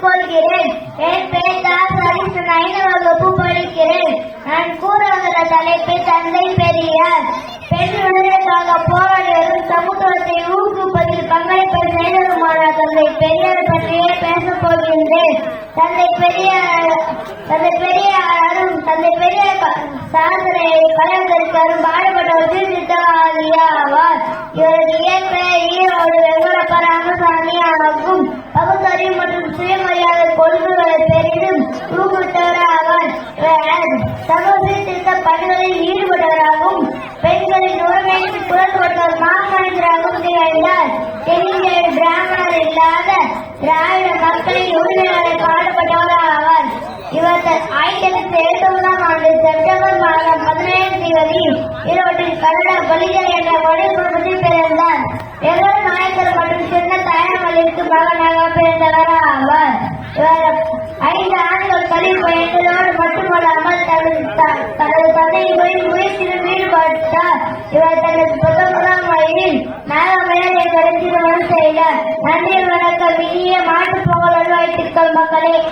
கொள்கிறேன் என் பெயர் தாஸ் ஹரிசன் ஐந்து வகுப்பு படிக்கிறேன். நான் கூற வந்த தலைப்பு தந்தை பெரியார். பெண்களுக்காக விடுதலைக்காக போராடி வரும் சமூகத்தை ஊக்குவிப்பதில் பங்களிப்பை செய்ததுமான தந்தை பெரியார் பற்றியே பேசப் போகின்றேன். தந்தை பெரியார் தந்தை பெரியாரும் தந்தை பெரியார் க- சாதனை கலைஞருக்கும் பாடுபட்ட ஒரு ஆவார் இவரது இயற்பெயர் ஈரோடு வெங்கடப்ப ராமசாமி ஆகும். சமூக சீர்திருத்த பணிகளில் ஈடுபட்டவராகவும் பெண்களின் உரிமைக்கு குரல் கொடுத்தவர் மாமனிதராகவும் திகழ்ந்தார் தெலுங்கில் பிராமணர் இல்லாத திராவிட மக்களின் உரிமைகளை பாடுபட்டவர் ஆவார். இவர் ஆயிரத்தி எண்ணூத்தி எழுபத்தி ஆண்டு செப்டம்பர் மாதம் பதினேழாம் தேதி ஈரோட்டில் கன்னட பலிதர் என்ற வழி குடும்பத்தில் பிறந்தார். ஆண்டுகள் கல்வி மட்டுமல்லாமல் தனது த- தனது தந்தையின் முயற்சியில் ஈடுபட்டார் இவர் தனது பத்தொன்பதாம் வயதில் நாகமேலை கருத்தில் செய்தார். நன்றி வணக்கம். இனிய மாட்டுப் பொங்கல் நல்வாழ்த்துக்கள் மக்களே.